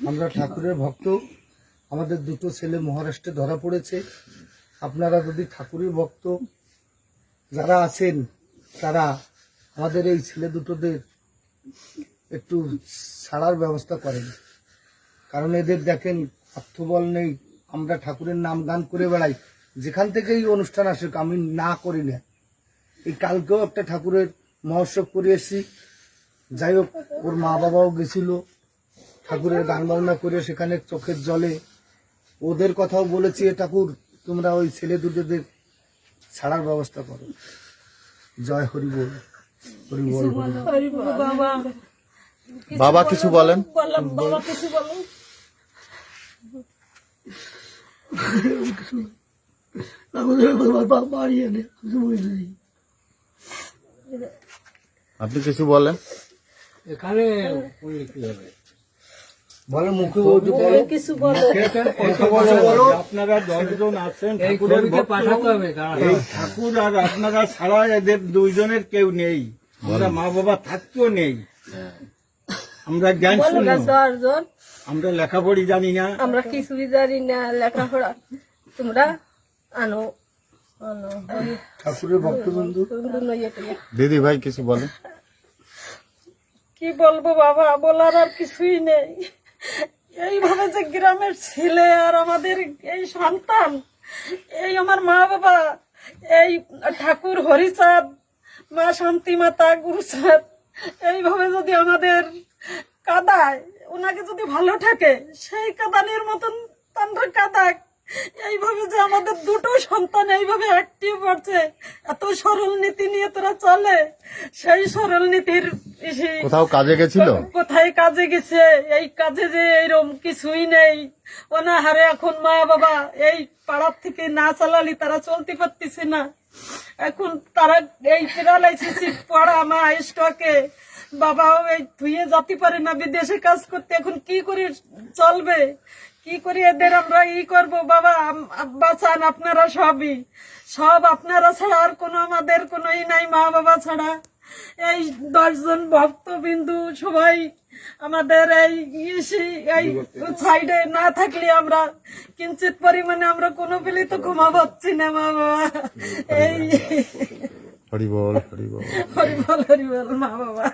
আমরা ঠাকুরের ভক্ত। আমাদের দুটো ছেলে মহারাষ্ট্রে ধরা পড়েছে। আপনারা যদি ঠাকুরের ভক্ত যারা আছেন, তারা আমাদের এই ছেলে দুটোদের একটু ছাড়ার ব্যবস্থা করেন। কারণ এদের দেখেন, অর্থবল নেই। আমরা ঠাকুরের নাম গান করে বেড়াই। যেখান থেকেই অনুষ্ঠান আসে আমি না করি না। এই কালকেও একটা ঠাকুরের মহোৎসব করে এসেছি। যাই হোক, ওর মা বাবাও গেছিল। ঠাকুরের গান বাজনা করে সেখানে চোখের জলে ওদের কথাও বলেছি ঠাকুর তোমরা ওই ছেলে দুটোদের ছাড়ার ব্যবস্থা করো। জয় হরি বল হরি বল। বাবা বাবা কিছু বলেন। বাবা কিছু বলো। আপনি কিছু বলেন। এখানে কি হবে? বলো মুখে বলো। কিছু বলো। আপনারা দশজন আছেন ঠাকুরের পাঠাতে হবে এই ঠাকুর আর আপনারা ছাড়া এদের দুইজনের কেউ নেই। আমরা মা বাবা থাকতেও নেই। আমরা জ্ঞান বলো দশজন। আমরা লেখাপড়ি জানি না। আমরা কিছুই জানি না। লেখাপড়া তোমরা আনো ঠাকুরের ভক্তবন্ধু বন্ধু দিদি ভাই কিছু বলেন কি বলব বাবা? বলার আর কিছুই নেই। এইভাবে যে গ্রামের ছেলে আর আমাদের এই সন্তান, এই আমার মা বাবা, এই ঠাকুর হরিচাঁদ, মা শান্তি মাতা, গুরুচাঁদ, এইভাবে যদি আমাদের কাদায় ওনাকে যদি ভালো থাকে, সেই কাদানের মতন তান্ডা কাদাক এইভাবে যে আমাদের দুটো সন্তান এইভাবে অ্যাক্টিভ করছে, এত সরল নীতি নিয়ে তোরা চলে, সেই সরল নীতির কোথাও কাজে গেছিল? কোথায় কাজে গেছে? এই কাজে যে এইরকম কিছুই নেই। অনাহারে এখন মা বাবা এই পাড়ার থেকে না চালালি তারা চলতে পারতেছে না। এখন তারা এই প্যারালাইসিস পড়া মা স্টকে। বাবাও এই ধুয়ে যেতে পারে না বিদেশে কাজ করতে। এখন কি করে চলবে? কি করে এদের আমরা ই করব? বাবা বাঁচান আপনারা সবই। সব আপনারা ছাড়া আর কোনো আমাদের কোনো ই নাই মা বাবা ছাড়া। এই দশজন ভক্ত বিন্দু সবাই আমাদের এই ইসি এই সাইডে না থাকলে আমরা কিঞ্চিত পরিমাণে আমরা কোনো পেলে তো ঘুমা পাচ্ছি না মা বাবা এই হরিবল হরিবল হরিবল হরিবল মা বাবা।